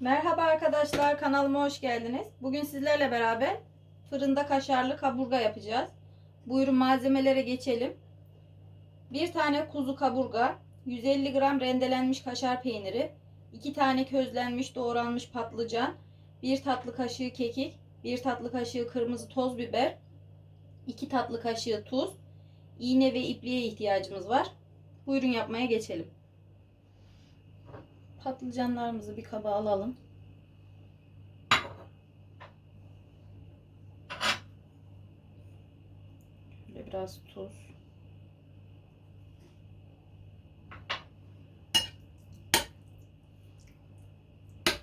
Merhaba arkadaşlar kanalıma hoş geldiniz. Bugün sizlerle beraber fırında kaşarlı kaburga yapacağız. Buyurun malzemelere geçelim. Bir tane kuzu kaburga, 150 gram rendelenmiş kaşar peyniri, 2 tane közlenmiş doğranmış patlıcan, 1 tatlı kaşığı kekik, 1 tatlı kaşığı kırmızı toz biber, 2 tatlı kaşığı tuz, iğne ve ipliğe ihtiyacımız var. Buyurun yapmaya geçelim. Patlıcanlarımızı bir kaba alalım. Şöyle biraz tuz.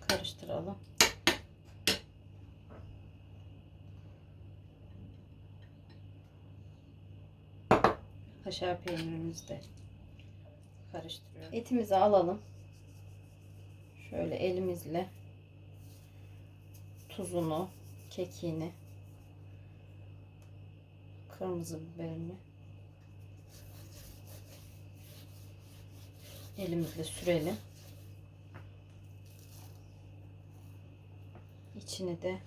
Karıştıralım. Kaşar peynirimizi de karıştırıyoruz. Etimizi alalım. Şöyle elimizle tuzunu, kekiğini, kırmızı biberini elimizle sürelim. İçini de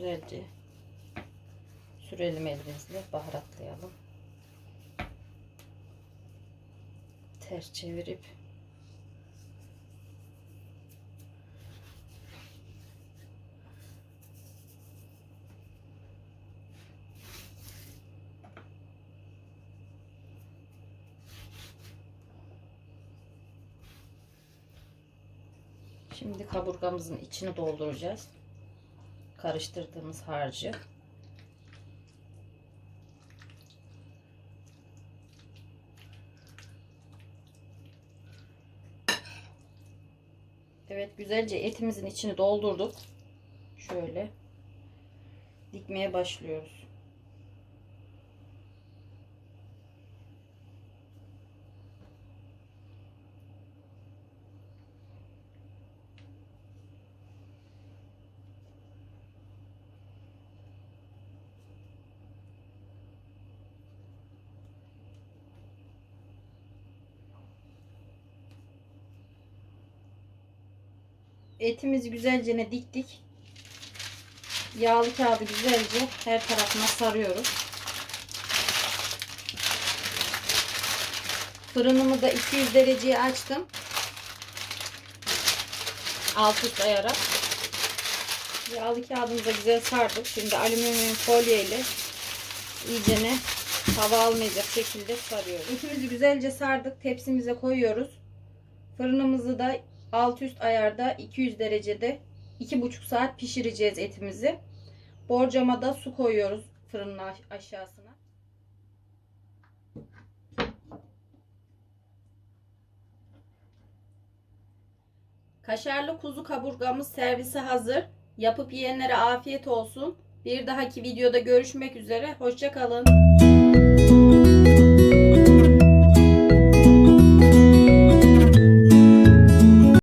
güzelce sürelim elimizle baharatlayalım. Ters çevirip Şimdi kaburgamızın içini dolduracağız karıştırdığımız harcı. Evet güzelce etimizin içini doldurduk. Şöyle dikmeye başlıyoruz. Etimizi güzelce ne diktik. Yağlı kağıdı güzelce her tarafına sarıyoruz. Fırınımı da 200 dereceye açtım. Alt üst ayara. Yağlı kağıdımıza güzel sardık. Şimdi alüminyum folyo ile iyicene hava almayacak şekilde sarıyoruz. Etimizi güzelce sardık. Tepsimize koyuyoruz. Fırınımızı da alt üst ayarda 200 derecede 2,5 saat pişireceğiz etimizi. Borcama da su koyuyoruz fırının aşağısına. Kaşarlı kuzu kaburgamız servise hazır. Yapıp yiyenlere afiyet olsun. Bir dahaki videoda görüşmek üzere. Hoşçakalın.